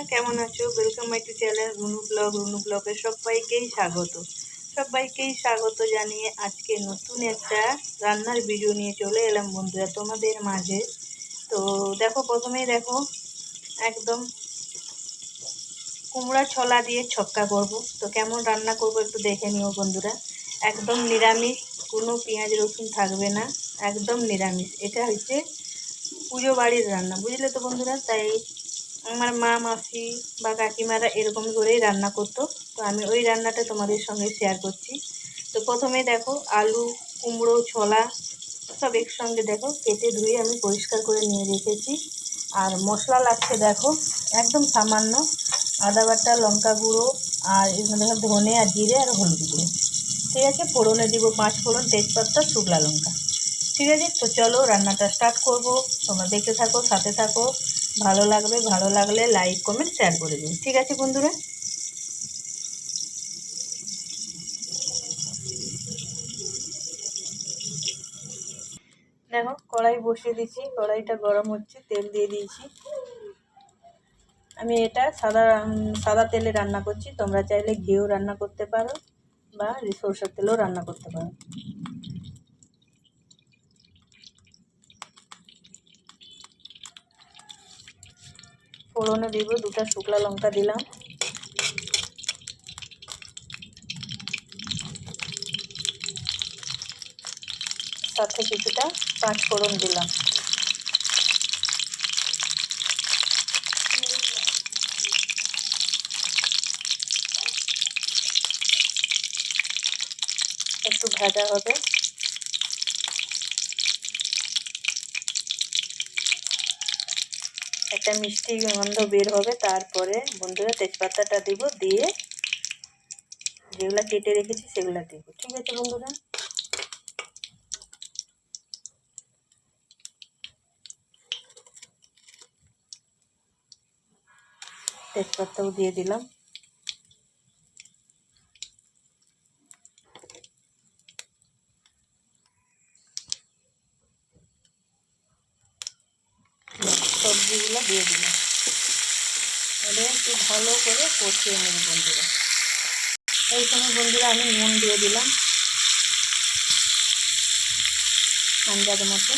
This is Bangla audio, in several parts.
হ্যাঁ কেমন আছো? Welcome my to channel Runu blog Runu ব্লগে সবাইকেই স্বাগত। সবাইকেই স্বাগত জানিয়ে আজকে নতুন একটা রান্নার ভিডিও নিয়ে চলে এলাম বন্ধুরা তোমাদের মাঝে। তো দেখো, প্রথমেই দেখো, একদম কুমড়া ছলা দিয়ে ছক্কা করব। তো কেমন রান্না করব একটু দেখে নিও বন্ধুরা। একদম নিরামিষ, কোনো পেঁয়াজ, রসুন থাকবে না, একদম নিরামিষ। এটা হচ্ছে পুজো বাড়ির রান্না, বুঝলে তো বন্ধুরা? তাই আমার মা, মাসি বা কাকিমারা এরকম করেই রান্না করতো। তো আমি ওই রান্নাটা তোমাদের সঙ্গে শেয়ার করছি। তো প্রথমে দেখো আলু, কুমড়ো, ছোলা সব একসঙ্গে দেখো কেটে ধুয়ে আমি পরিষ্কার করে নিয়ে রেখেছি। আর মশলা লাগছে দেখো একদম সামান্য আদা বাটা, লঙ্কা গুঁড়ো আর এখানে দেখো ধনে আর জিরে আর হলুদ গুঁড়ো। ঠিক আছে, ফোড়নে দিব পাঁচ ফোড়ন, তেজপাতা শুকলা লঙ্কা। ঠিক আছে, তো চলো রান্নাটা স্টার্ট করব। তোমরা দেখতে থাকো, সাথে থাকো। ভালো লাগবে, ভালো লাগলে লাইক কমেন্ট শেয়ার করে দিন। ঠিক আছে বন্ধুরা? দেখো, কড়াই বসিয়ে দিয়েছি কড়াইটা গরম হচ্ছে, তেল দিয়ে দিয়েছি। আমি এটা সাদা সাদা তেলে রান্না করছি। তোমরা চাইলে ঘিও রান্না করতে পারো বা সরষের তেলেও রান্না করতে পারো। ফোড়নে দিব দুটা শুকলা লঙ্কা দিলাম। সাথে কিছুটা পাঁচ ফোড়ন দিলাম। একটু ভাজা হবে। একটা মিষ্টি গন্ধ বের হবে, তারপরে বন্ধুরা তেজপাতাটা দিব, দিয়ে যেগুলো কেটে রেখেছি সেগুলো দিব। ঠিক আছে বন্ধুরা? তেজপাতাও দিয়ে দিলাম। সবজিগুলো দিয়ে দিলাম। এবার একটু ভালো করে কষিয়ে নেব বন্ধুরা। এই সময় বন্ধুরা আমি নুন দিয়ে দিলাম। আন্দাজ মতো।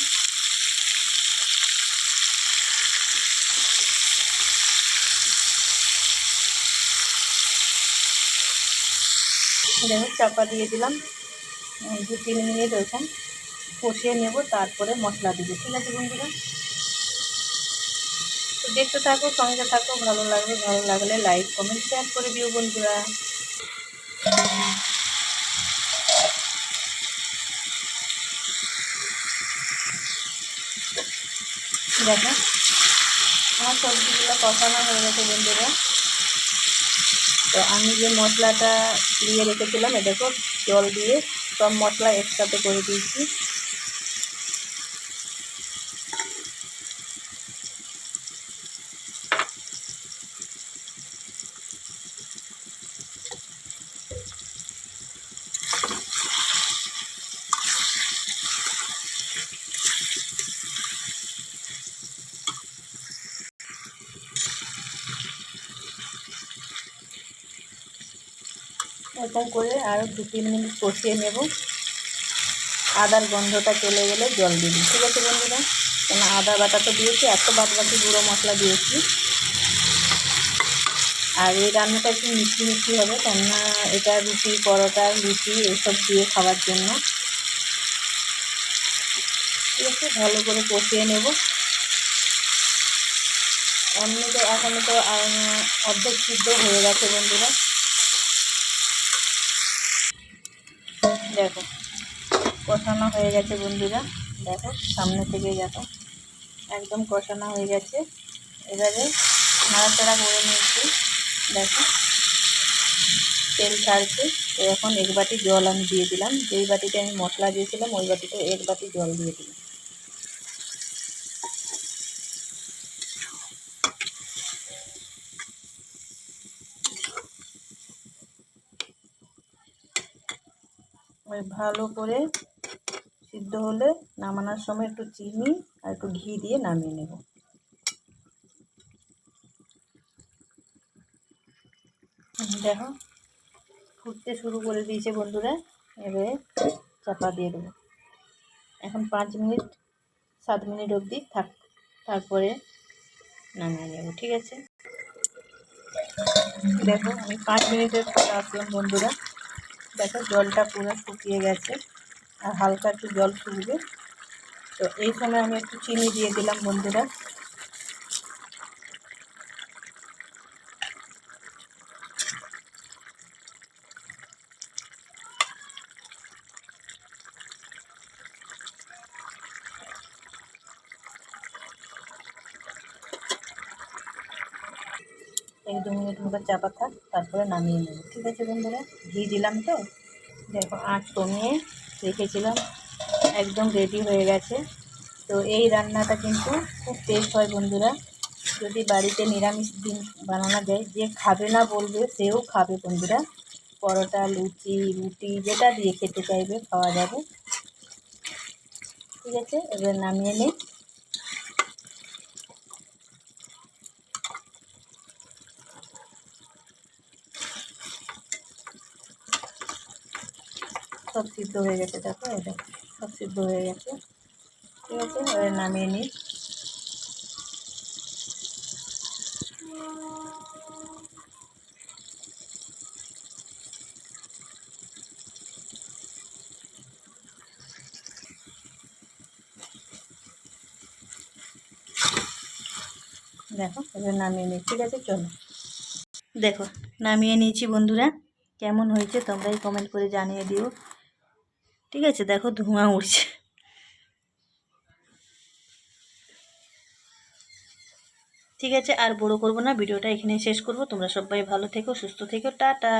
দেখো চাপা দিয়ে দিলাম। দু তিন মিনিট ওরকম কষিয়ে নেব, তারপরে মশলা দিব। ঠিক আছে বন্ধুরা? তো দেখতে থাকো, সঙ্গে থাকো, ভালো লাগবে ভালো লাগলে লাইক কমেন্ট শেয়ার করে দিও বন্ধুরা। দেখো, আমার সবজিগুলো কষানো হয়ে গেছে বন্ধুরা। তো আমি যে মশলাটা দিয়ে রেখেছিলাম দেখো, জল দিয়ে সব মশলা একসাথে করে দিয়েছি। এরকম করে আরও দু তিন মিনিট কষিয়ে নেব। আদার গন্ধটা চলে গেলে জল দিয়ে দিই। ঠিক আছে বন্ধুরা? কেন আদা বাটা তো দিয়েছি, এত বাকি গুঁড়ো মশলা দিয়েছি। আর এই রান্নাটা একটু মিষ্টি মিষ্টি হবে, কেননা এটা রুটি, পরোটা, লুচি এসব দিয়ে খাওয়ার জন্য। ঠিক আছে, ভালো করে কষিয়ে নেব। এমনি তো এখনও তো অর্ধেক সিদ্ধ হয়ে গেছে বন্ধুরা। দেখো, কষানো হয়ে গেছে বন্ধুরা। দেখো, সামনে থেকে দেখো, একদম কষানো হয়ে গেছে। এবারে নাড়াচাড়া করে নিয়েছি। দেখো, তেল ছাড়ছে। এখন এক বাটি জল আমি দিয়ে দিলাম। যেই বাটিতে আমি মশলা দিয়েছিলাম, ওই বাটিতে এক বাটি জল দিয়ে দিলাম। ভালো করে সিদ্ধ হলে নামানোর সময় একটু চিনি আর একটু ঘি দিয়ে নামিয়ে নেব। দেখো, ফুটতে শুরু করে দিয়েছে বন্ধুরা, এবারে চাপা দিয়ে দেবো। এখন পাঁচ মিনিট, সাত মিনিট অবধি থাক, তারপরে নামিয়ে নেব, ঠিক আছে? দেখো, আমি পাঁচ মিনিটের পরে আসলাম বন্ধুরা। দেখো জলটা পুরো শুকিয়ে গেছে আর হালকা একটু জল শুকবে তো এই সময় আমি একটু চিনি দিয়ে দিলাম বন্ধুরা। এক দু মিনিট মতো চাপা থাক, তারপরে নামিয়ে নেব। ঠিক আছে বন্ধুরা? ঘি দিলাম তো। দেখো, আঁচ কমিয়ে রেখেছিলাম। একদম রেডি হয়ে গেছে। তো এই রান্নাটা কিন্তু খুব টেস্ট হয় বন্ধুরা। যদি বাড়িতে নিরামিষ দিন বানানো যায়, যে খাবে না বলবে, সেও খাবে বন্ধুরা। পরোটা, লুচি, রুটি, যেটা দিয়ে খেতে চাইবে, খাওয়া যাবে। ঠিক আছে? এবার নামিয়ে নিই। সব সিদ্ধ হয়ে গেছে, দেখো এটা সব সিদ্ধ হয়ে গেছে। ঠিক আছে, এবার নামিয়ে নিই। দেখো, এবার নামিয়ে নিই, ঠিক আছে, চলো। দেখো, নামিয়ে নিয়েছি, বন্ধুরা। কেমন হয়েছে তোমরাই কমেন্ট করে জানিয়ে দিও। ঠিক আছে, দেখো ধোঁয়া উঠছে ঠিক আছে, আর বড় করব না, ভিডিওটা এখানে শেষ করব। তোমরা সবাই ভালো থেকো, সুস্থ থেকো, টাটা।